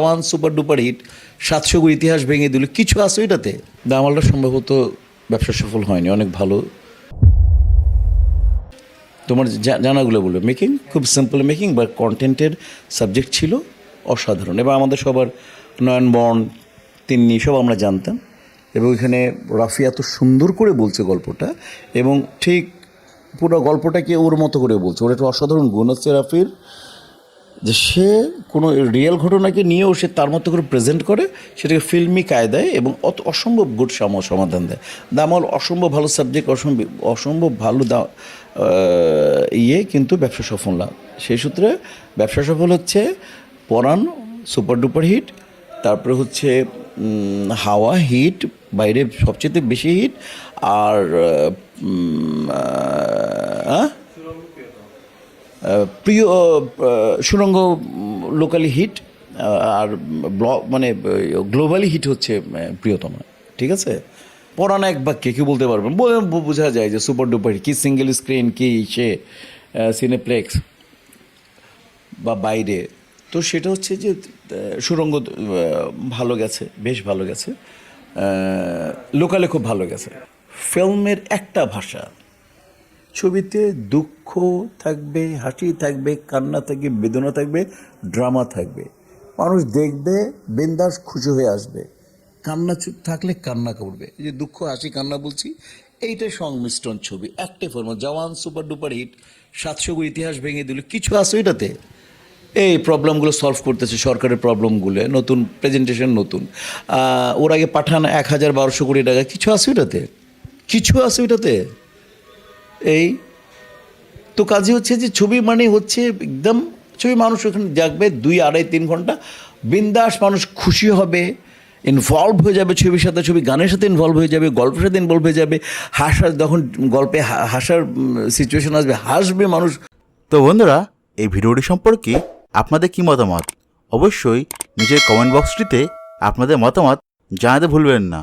One super duper hit, সাতশো ইতিহাস ভেঙে দিল। কিছু আছে এটাতে দামালটা সম্ভবত ব্যবসা সফল হয়নি, অনেক ভালো। তোমার জানাগুলো বলবে মেকিং খুব সিম্পল মেকিং বা কন্টেন্টের সাবজেক্ট ছিল অসাধারণ। এবার আমাদের সবার নয়নবর্ণ তিন্নি, সব আমরা জানতাম। এবং এখানে রাফি এত সুন্দর করে বলছে গল্পটা, এবং ঠিক পুরো গল্পটাকে ওর মতো করে বলছে। ওর একটা অসাধারণ গুণ হচ্ছে রাফির। যে সে কোনো রিয়েল ঘটনাকে নিয়েও সে তার মতো করে প্রেজেন্ট করে, সেটাকে ফিল্মি কায়দায় এবং অত অসম্ভব গুড সম সমাধান দেয়। দামল অসম্ভব ভালো সাবজেক্ট অসম্ভব অসম্ভব ভালো দা ইয়ে কিন্তু ব্যবসা সফল না। সেই সূত্রে ব্যবসা সফল হচ্ছে পরাণ সুপার ডুপার হিট তারপরে হচ্ছে হাওয়া হিট বাইরে সবচেয়ে বেশি হিট আর প্রিয় সুরঙ্গ লোকালি হিট আর ব্লক মানে গ্লোবালি হিট হচ্ছে প্রিয়তম। ঠিক আছে? পড়ানো এক বাক্যে কি বলতে পারবেন বোঝা যায় যে সুপার ডুপার কি সিঙ্গেল স্ক্রিন কি সে সিনেপ্লেক্স বা বাইরে। তো সেটা হচ্ছে যে সুরঙ্গ ভালো গেছে, বেশ ভালো গেছে। লোকালে খুব ভালো গেছে। ফিল্মের একটা ভাষা ছবিতে দুঃখ থাকবে, হাসি থাকবে, কান্না থাকবে, বেদনা থাকবে, ড্রামা থাকবে। মানুষ দেখবে, বিন্দাস খুশি হয়ে আসবে। কান্না থাকলে কান্না করবে। যে দুঃখ, হাসি, কান্না বলছি এইটাই সংমিশ্রণ ছবি একটাই form Jawan super duper hit সাতশো ইতিহাস ভেঙে দিল। কিছু আছে এটাতে এই প্রবলেমগুলো সলভ করতেছে সরকারের প্রবলেমগুলো নতুন প্রেজেন্টেশন নতুন। ওর আগে পাঠান এক হাজার বারোশো কোটি টাকা। কিছু আছে এটাতে কিছু আছে এটাতে এই, তো কাজে হচ্ছে যে ছবি মানে হচ্ছে একদম ছবি মানুষ ওখানে দেখবে দুই আড়াই তিন ঘণ্টা। বিন্দাস মানুষ খুশি হবে ইনভলভ হয়ে যাবে ছবির সাথে, ছবি গানের সাথে ইনভলভ হয়ে যাবে, গল্পের সাথে ইনভলভ হয়ে যাবে, হাসার যখন গল্পে হাসার সিচুয়েশন আসবে, হাসবে মানুষ। তো বন্ধুরা, এই ভিডিওটি সম্পর্কে আপনাদের কি মতামত? অবশ্যই নিজের কমেন্ট বক্সটিতে আপনাদের মতামত জানাতে ভুলবেন না।